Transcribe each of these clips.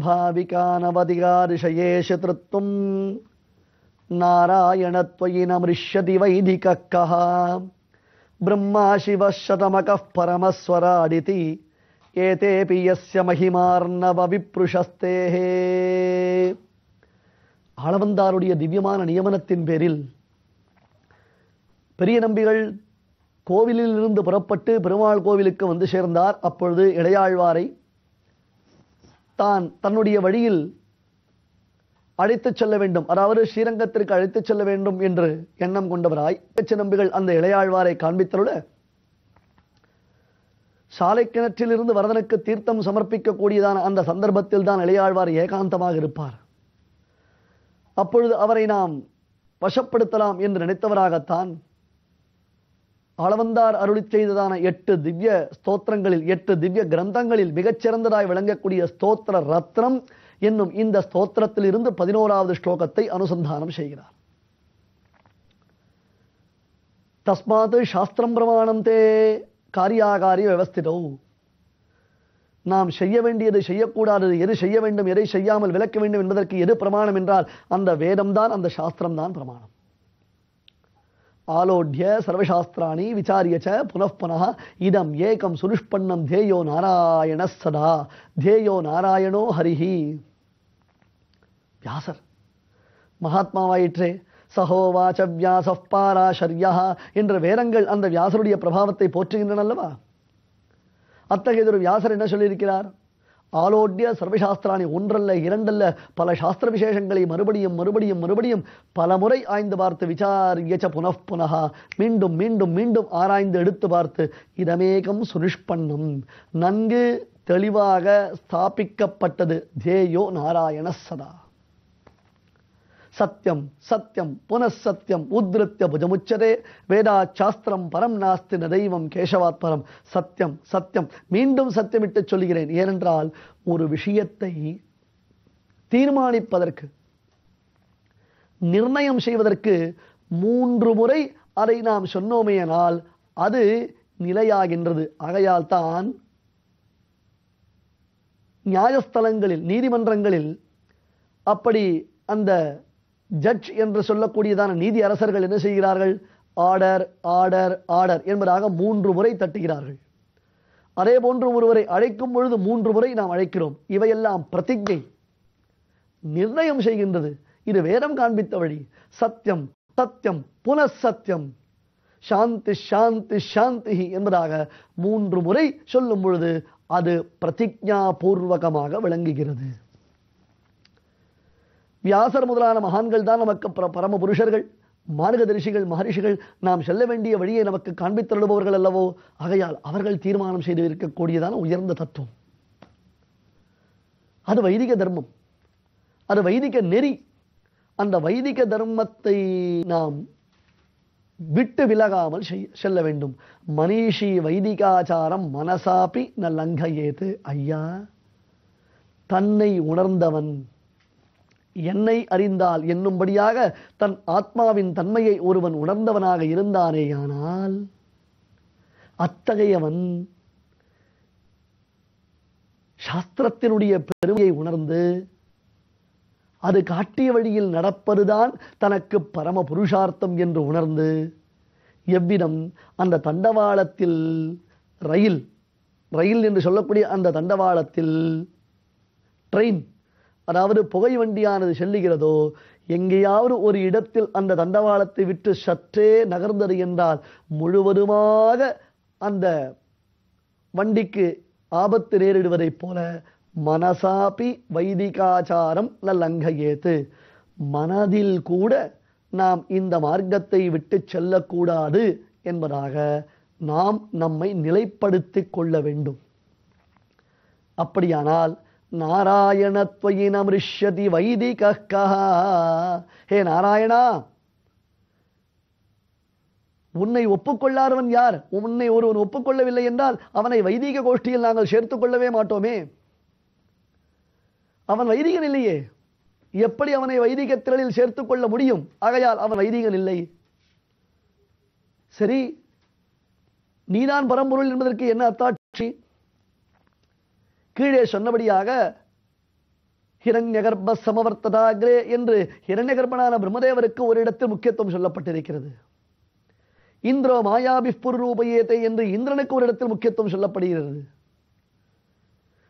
स्वाभाविकानवधिकादिशयेष तृत्वं नारायणत्वयि न मृष्यति वैदिकः कः ब्रह्मा शिवः शतमकः परमस्वराडिति एतेऽपि यस्य महिमार्णव विप्रुषस्तेः ஆளவந்தாருடைய திவ்யமான நியமனத்தின் பேரில் பெரிய நம்பிகள் கோவிலில் இருந்து புறப்பட்டு பெருமாள் கோவிலுக்கு வந்து சேர்ந்தார் அப்பொழுது இளையாழ்வாரை தான் தன்னுடைய வழியில் அழைத்துச் செல்ல வேண்டும். அதாவது ஸ்ரீரங்கத்திற்கு அழைத்துச் செல்ல வேண்டும் என்று எண்ணம் கொண்டவராய் பேச்சு நம்பிகள் அந்த இளையாழ்வாரை காண்பித்தருள சாலை கிணற்றிலிருந்து வரதனுக்கு தீர்த்தம் சமர்ப்பிக்கக்கூடியதான அந்த சந்தர்ப்பத்தில் தான் இளையாழ்வார் ஏகாந்தமாக இருப்பார். அப்பொழுது அவரை நாம் வசப்படுத்தலாம் என்று நினைத்தவராகத்தான் ஆளவந்தார் அருளி செய்ததான எட்டு திவ்ய ஸ்தோத்திரங்களில் எட்டு திவ்ய கிரந்தங்களில் மிகச்சிறந்ததாய் விளங்கக்கூடிய ஸ்தோத்திர ரத்னம் என்னும் இந்த ஸ்தோத்திரத்திலிருந்து பதினோராவது ஸ்லோகத்தை அனுசந்தானம் செய்கிறார். தஸ்மாத் சாஸ்திரம் பிரமாணம் தே காரியாகாரிய விவஸ்திதோ நாம் செய்ய வேண்டியது செய்யக்கூடாதது எது செய்ய வேண்டும் எதை செய்யாமல் விளக்க வேண்டும் என்பதற்கு எது பிரமாணம் என்றால் அந்த வேதம்தான் அந்த சாஸ்திரம் தான் பிரமாணம். ஆலோட்ய சர்வசாஸ்திராணி விசாரியச்ச ச புனః இதம் ஏகம் சுனுஷ்பன்னம் தேயோ நாராயண சதா. தேயோ நாராயணோ ஹரிஹி. வியாசர். மகாத்மாவாயிற்றே சஹோவாச்ச வியாச பாராசர்யா என்ற வேரங்கள் அந்த வியாசருடைய பிரபாவத்தை போற்றுகின்றன அல்லவா? அத்தகையதொரு வியாசர் என்ன சொல்லியிருக்கிறார்? ஆலோட்ய சர்வசாஸ்திராணி ஒன்றல்ல இரண்டல்ல பல சாஸ்திர விசேஷங்களை மறுபடியும் மறுபடியும் மறுபடியும் பல முறை ஆய்ந்து பார்த்து விசாரியச்ச புனப்புனகா மீண்டும் மீண்டும் மீண்டும் ஆராய்ந்து எடுத்து பார்த்து இதமேகம் சுனிஷ்பண்ணும் நன்கு தெளிவாக ஸ்தாபிக்கப்பட்டது. தேயோ நாராயண சதா. சத்தியம் சத்தியம் புனசத்தியம் உத்ருத்திய புஜமுச்சதே. வேதா சாஸ்திரம் பரம் நாஸ்தி தெய்வம் கேசவாத் பரம் சத்தியம் சத்தியம் மீண்டும் சத்தியமிட்டு சொல்கிறேன். ஏனென்றால் ஒரு விஷயத்தை தீர்மானிப்பதற்கு நிர்ணயம் செய்வதற்கு மூன்று முறை அதை நாம் சொன்னோமேயானால் அது நிலையாகின்றது. ஆகையால் தான் நியாயஸ்தலங்களில் நீதிமன்றங்களில் அப்படி அந்த ஜட்ஜ் என்று சொல்லக்கூடியதான நீதி அரசர்கள் என்ன செய்கிறார்கள்? ஆர்டர் ஆர்டர் ஆர்டர் என்பதாக மூன்று முறை தட்டுகிறார்கள். அதே போன்று ஒருவரை அழைக்கும் பொழுது மூன்று முறை நாம் அழைக்கிறோம். இவையெல்லாம் பிரதிஜை நிர்ணயம் செய்கின்றது. இது வேதம் காண்பித்த வழி. சத்தியம் சத்தியம் புனசத்தியம். சாந்தி சாந்தி சாந்தி என்பதாக மூன்று முறை சொல்லும் பொழுது அது பிரதிஜா பூர்வகமாக விளங்குகிறது. வியாசர் முதலான மகான்கள் தான் நமக்கு பரம புருஷர்கள். மார்கதரிசிகள் மகரிஷிகள் நாம் செல்ல வேண்டிய வழியை நமக்கு காண்பித்தருடுபவர்கள் அல்லவோ? ஆகையால் அவர்கள் தீர்மானம் செய்து இருக்கக்கூடியதான உயர்ந்த தத்துவம். அது வைதிக தர்மம். அது வைதிக நெறி. அந்த வைதிக தர்மத்தை நாம் விட்டு விலகாமல் செல்ல வேண்டும். மனிஷி வைதிகாச்சாரம் மனசாப்பி ந லங்கயேது ஐயா. தன்னை உணர்ந்தவன் என்னை அறிந்தால் என்னும்படியாக தன் ஆத்மாவின் தன்மையை ஒருவன் உணர்ந்தவனாக இருந்தானேயானால் அத்தகையவன் சாஸ்திரத்தினுடைய பெருமையை உணர்ந்து அது காட்டிய வழியில் நடப்பதுதான் தனக்கு பரம புருஷார்த்தம் என்று உணர்ந்து எவ்விதம் அந்த தண்டவாளத்தில் ரயில் ரயில் என்று சொல்லக்கூடிய அந்த தண்டவாளத்தில் ட்ரெயின் அதாவது புகை வண்டியானது செல்லுகிறதோ எங்கேயாவது ஒரு இடத்தில் அந்த தண்டவாளத்தை விட்டு சற்றே நகர்ந்தது என்றால் முழுவதுமாக அந்த வண்டிக்கு ஆபத்து நேரிடுவதைப் போல மனசாபி வைதிகாச்சாரம் ந மனதில் கூட நாம் இந்த மார்க்கத்தை விட்டு செல்லக்கூடாது என்பதாக நாம் நம்மை நிலைப்படுத்திக் கொள்ள வேண்டும். அப்படியானால் நாராயணத்வயினமிருஷ்யதி வைதிக ஹே நாராயணா உன்னை ஒப்புக்கொள்ளாதவன் யார்? உன்னை ஒருவன் ஒப்புக்கொள்ளவில்லை என்றால் அவனை வைதிக கோஷ்டியில் நாங்கள் சேர்த்துக் கொள்ளவே மாட்டோமே. அவன் வைதிகன் இல்லையே. எப்படி அவனை வைதிக திரளில் சேர்த்துக் கொள்ள முடியும்? ஆகையால் அவன் வைதிகன் இல்லை. சரி நீதான் பரம்பொருள் என்பதற்கு என்ன அத்தாட்சி கீழே சொன்னபடியாக ஹிரண்யகர்ப்ப சமவர்த்ததாகிரே என்று ஹிரண்யகர்ப்பனான பிரம்மதேவருக்கு ஒரு இடத்தில் முக்கியத்துவம் சொல்லப்பட்டிருக்கிறது. இந்திரோ மாயாபி புர்ரூபயேத்தை என்று இந்திரனுக்கு ஒரு இடத்தில் முக்கியத்துவம் சொல்லப்படுகிறது.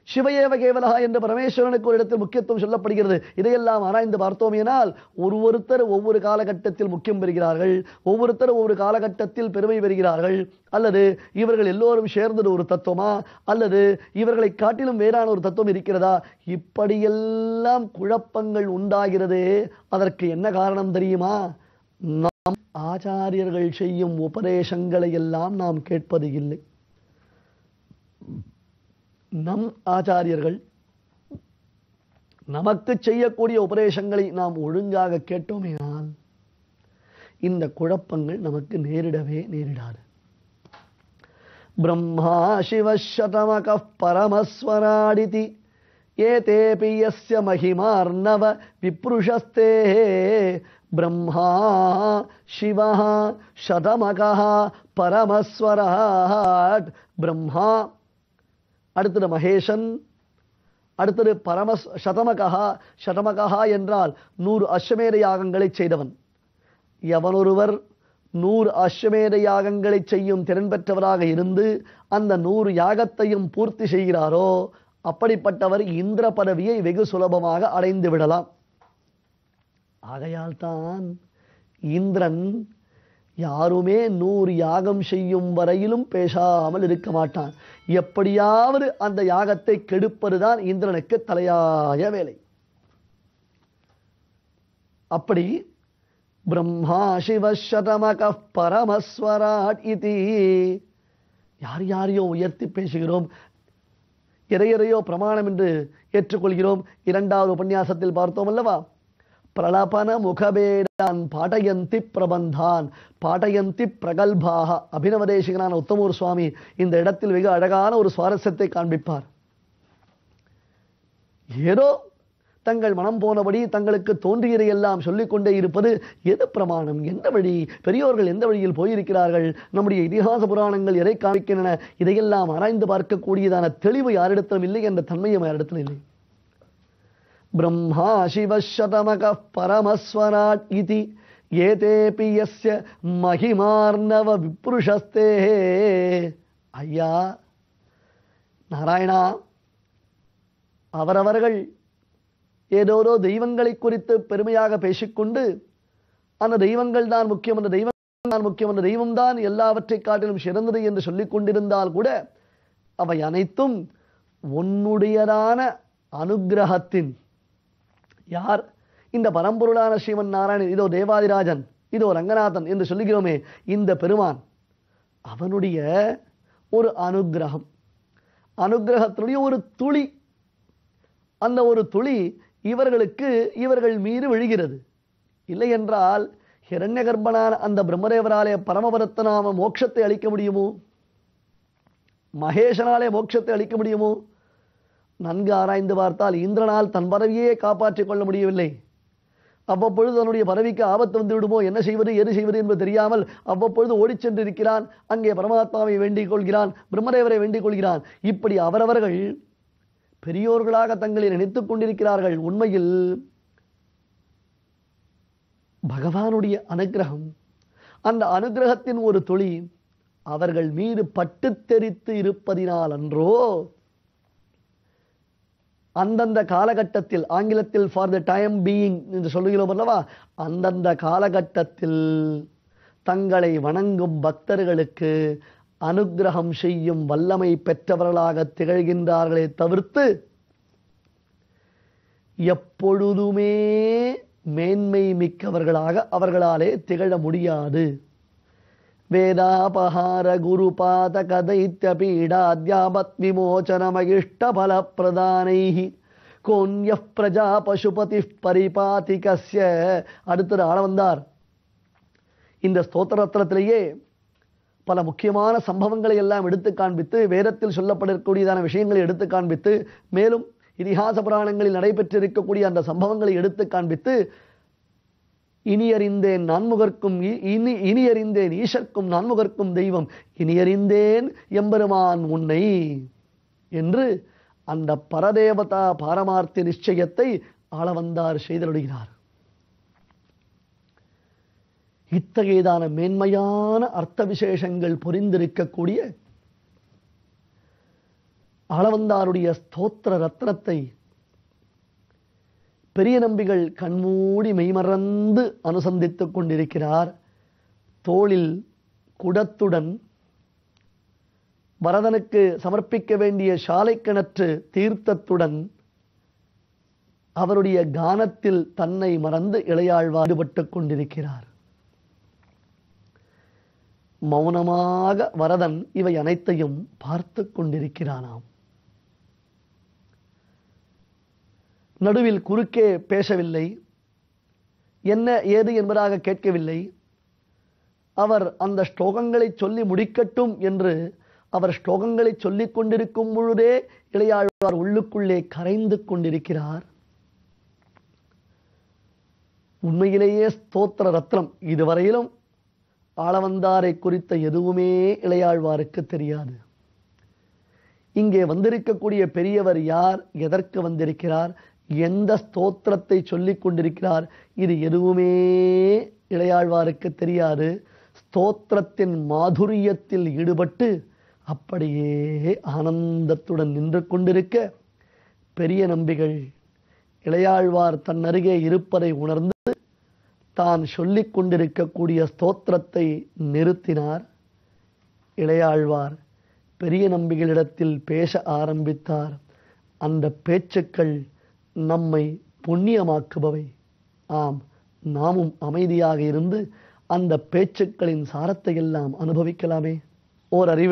சிவயேவ கேவலகா என்ற பரமேஸ்வரனுக்கு ஒரு இடத்தில் முக்கியத்துவம் சொல்லப்படுகிறது. இதையெல்லாம் ஆராய்ந்து பார்த்தோமேனால் ஒருத்தர் ஒவ்வொரு காலகட்டத்தில் முக்கியம் பெறுகிறார்கள் ஒவ்வொருத்தர் ஒவ்வொரு காலகட்டத்தில் பெருமை பெறுகிறார்கள் அல்லது இவர்கள் எல்லோரும் சேர்ந்தது ஒரு தத்துவமா அல்லது இவர்களை காட்டிலும் வேறான ஒரு தத்துவம் இருக்கிறதா? இப்படியெல்லாம் குழப்பங்கள் உண்டாகிறதே. அதற்கு என்ன காரணம் தெரியுமா? நாம் ஆச்சாரியர்கள் செய்யும் உபதேசங்களை எல்லாம் நாம் கேட்பது இல்லை. நம் ஆச்சாரியர்கள் நமக்கு செய்யக்கூடிய உபதேசங்களை நாம் ஒழுங்காக கேட்டோமேனால் இந்த குழப்பங்கள் நமக்கு நேரிடவே நேரிடாது. பிரம்மா சிவசதமக பரமஸ்வராடிதி ஏ தேபி எஸ்ய மகிமார்ணவ விப்ருஷஸ்தே. பிரம்மா சிவா சதமக பரமஸ்வராட் பிரம்மா அடுத்தது மகேஷன் அடுத்தது பரமஸ் சதமகா சதமகா என்றால் நூறு அஸ்வமேத யாகங்களை செய்தவன். எவனொருவர் நூறு அஸ்வமேத யாகங்களை செய்யும் திறன் பெற்றவராக இருந்து அந்த நூறு யாகத்தையும் பூர்த்தி செய்கிறாரோ அப்படிப்பட்டவர் இந்திர பதவியை வெகு சுலபமாக அடைந்து விடலாம். ஆகையால் தான் இந்திரன் யாருமே நூறு யாகம் செய்யும் வரையிலும் பேசாமல் இருக்க மாட்டான். எப்படியாவது அந்த யாகத்தை கெடுப்பதுதான் இந்திரனுக்கு தலையாய வேலை. அப்படி பிரம்மா சிவசதமக பரமஸ்வராட் இது. யார் யாரையோ உயர்த்தி பேசுகிறோம். எதையெதையோ பிரமாணம் என்று ஏற்றுக்கொள்கிறோம். இரண்டாவது உபன்யாசத்தில் பார்த்தோம் அல்லவா? பிரலபன முகபேடான் பாடயந்தி பிரபந்தான் பாடயந்தி பிரகல்பாக அபினவதேசிகனான உத்தமூர் சுவாமி இந்த இடத்தில் மிக அழகான ஒரு சுவாரஸ்யத்தை காண்பிப்பார். ஏதோ தங்கள் மனம் போனபடி தங்களுக்கு தோன்றியதையெல்லாம் சொல்லிக்கொண்டே இருப்பது எது பிரமாணம்? எந்த வழி? பெரியோர்கள் எந்த வழியில் போயிருக்கிறார்கள்? நம்முடைய இதிகாச புராணங்கள் எதை காமிக்கின்றன இதையெல்லாம் ஆராய்ந்து பார்க்கக்கூடியதான தெளிவு யாரிடத்திலும் இல்லை என்ற தன்மையும் யாரிடத்திலும் இல்லை. ब्रह्मा शिवशतमकः परमस्वराट् इति ஏதேபி யஸ்ய மகிமார்ணவ விப்ருஷஸ்தே ஐயா நாராயணா அவரவர்கள் ஏதோதோ தெய்வங்களை குறித்து பெருமையாக பேசிக்கொண்டு அந்த தெய்வங்கள் தான் முக்கியம் அந்த தெய்வம் தான் முக்கியம் அந்த தெய்வம் தான் எல்லாவற்றை காட்டிலும் சிறந்தது என்று சொல்லிக் கொண்டிருந்தால் கூட அவை அனைத்தும் உன்னுடையதான அனுக்கிரகத்தின் யார்? இந்த பரம்பொருளான ஸ்ரீமன் நாராயணன் இதோ தேவாதிராஜன் இதோ ரங்கநாதன் என்று சொல்லுகிறோமே இந்த பெருமான் அவனுடைய ஒரு அனுக்கிரகம் அனுகிரகத்தினுடைய ஒரு துளி. அந்த ஒரு துளி இவர்களுக்கு இவர்கள் மீது விழுகிறது. இல்லை என்றால் ஹிரண்ய கர்ப்பனான அந்த பிரம்மதேவராலே பரமபரத்தனாம மோட்சத்தை அளிக்க முடியுமோ? மகேஷனாலே மோட்சத்தை அளிக்க முடியுமோ? நன்கு ஆராய்ந்து பார்த்தால் இந்திரனால் தன் பறவையே காப்பாற்றிக் கொள்ள முடியவில்லை. அவ்வப்பொழுது தன்னுடைய பறவைக்கு ஆபத்து வந்து விடுமோ? என்ன செய்வது? எது செய்வது என்பது தெரியாமல் அவ்வப்பொழுது ஓடிச் சென்றிருக்கிறான். அங்கே பரமாத்மாவை வேண்டிக் கொள்கிறான். பிரம்மதேவரை வேண்டிக் கொள்கிறான். இப்படி அவரவர்கள் பெரியோர்களாக தங்களை நினைத்துக் கொண்டிருக்கிறார்கள். உண்மையில் பகவானுடைய அனுகிரகம் அந்த அனுகிரகத்தின் ஒரு துளி அவர்கள் மீது பட்டுத் தெரித்து இருப்பதினால் அன்றோ அந்தந்த காலகட்டத்தில் ஆங்கிலத்தில் ஃபார் த டைம் பீயிங் என்று சொல்லுகிறோம் அல்லவா? அந்தந்த காலகட்டத்தில் தங்களை வணங்கும் பக்தர்களுக்கு அனுக்கிரகம் செய்யும் வல்லமை பெற்றவர்களாக திகழ்கின்றார்களே தவிர்த்து எப்பொழுதுமே மேன்மை மிக்கவர்களாக அவர்களாலே திகழ முடியாது. வேதாபஹார குருபாத தைத்திய பீடாத்யாபத் விமோச்சன மகிஷ்ட பல பிரதானைஹி கோன்ய பிரஜா பசுபதி பரிபாதிகஸ்ய அடுத்தது ஆள வந்தார் இந்த ஸ்தோத்திரத்திலேயே பல முக்கியமான சம்பவங்களை எல்லாம் எடுத்து காண்பித்து வேதத்தில் சொல்லப்படக்கூடியதான விஷயங்களை எடுத்து காண்பித்து மேலும் இதிகாச புராணங்களில் நடைபெற்றிருக்கக்கூடிய அந்த சம்பவங்களை எடுத்து காண்பித்து இனி அறிந்தேன் நான்முகர்க்கும் இனி இனி அறிந்தேன் நான்முகர்க்கும் தெய்வம். இனி அறிந்தேன் எம்பெருமான் உன்னை என்று அந்த பரதேவதா பாரமார்த்த நிச்சயத்தை ஆளவந்தார் செய்தலுடுகிறார் இத்தகையதான மேன்மையான அர்த்த விசேஷங்கள் பொரிந்திருக்கக்கூடிய ஆளவந்தாருடைய ஸ்தோத்திர ரத்னத்தை பெரிய நம்பிகள் கண்மூடி மெய்மறந்து அனுசந்தித்துக் கொண்டிருக்கிறார். தோளில் குடத்துடன் வரதனுக்கு சமர்ப்பிக்க வேண்டிய சாலை கிணற்று தீர்த்தத்துடன் அவருடைய கானத்தில் தன்னை மறந்து இளையாழ்வா ஈடுபட்டுக் கொண்டிருக்கிறார். மௌனமாக வரதன் இவை அனைத்தையும் பார்த்து கொண்டிருக்கிறானாம். நடுவில் குறுக்கே பேசவில்லை. என்ன ஏது என்பதாக கேட்கவில்லை. அவர் அந்த ஸ்லோகங்களை சொல்லி முடிக்கட்டும் என்று அவர் ஸ்லோகங்களை சொல்லிக் கொண்டிருக்கும் பொழுதே இளையாழ்வார் உள்ளுக்குள்ளே கரைந்து கொண்டிருக்கிறார். உண்மையிலேயே ஸ்தோத்திர ரத்னம். இதுவரையிலும் ஆளவந்தாரை குறித்த எதுவுமே இளையாழ்வாருக்கு தெரியாது. இங்கே வந்திருக்கக்கூடிய பெரியவர் யார் எதற்கு வந்திருக்கிறார் எந்த ஸ்தோத்திரத்தை சொல்லி கொண்டிருக்கிறார்? இது எதுவுமே இளையாழ்வாருக்கு தெரியாது. ஸ்தோத்திரத்தின் மாதுரியத்தில் ஈடுபட்டு அப்படியே ஆனந்தத்துடன் நின்று கொண்டிருக்க பெரிய நம்பிகள் இளையாழ்வார் தன் அருகே இருப்பதை உணர்ந்து தான் சொல்லிக் கொண்டிருக்கக்கூடிய ஸ்தோத்திரத்தை நிறுத்தினார். இளையாழ்வார் பெரிய நம்பிகளிடத்தில் பேச ஆரம்பித்தார். அந்த பேச்சுக்கள் நம்மை புண்ணியமாக்குபவை. ஆம் நாமும் அமைதியாக இருந்து அந்த பேச்சுக்களின் சாரத்தை எல்லாம் அனுபவிக்கலாமே. ஓர் அறிவு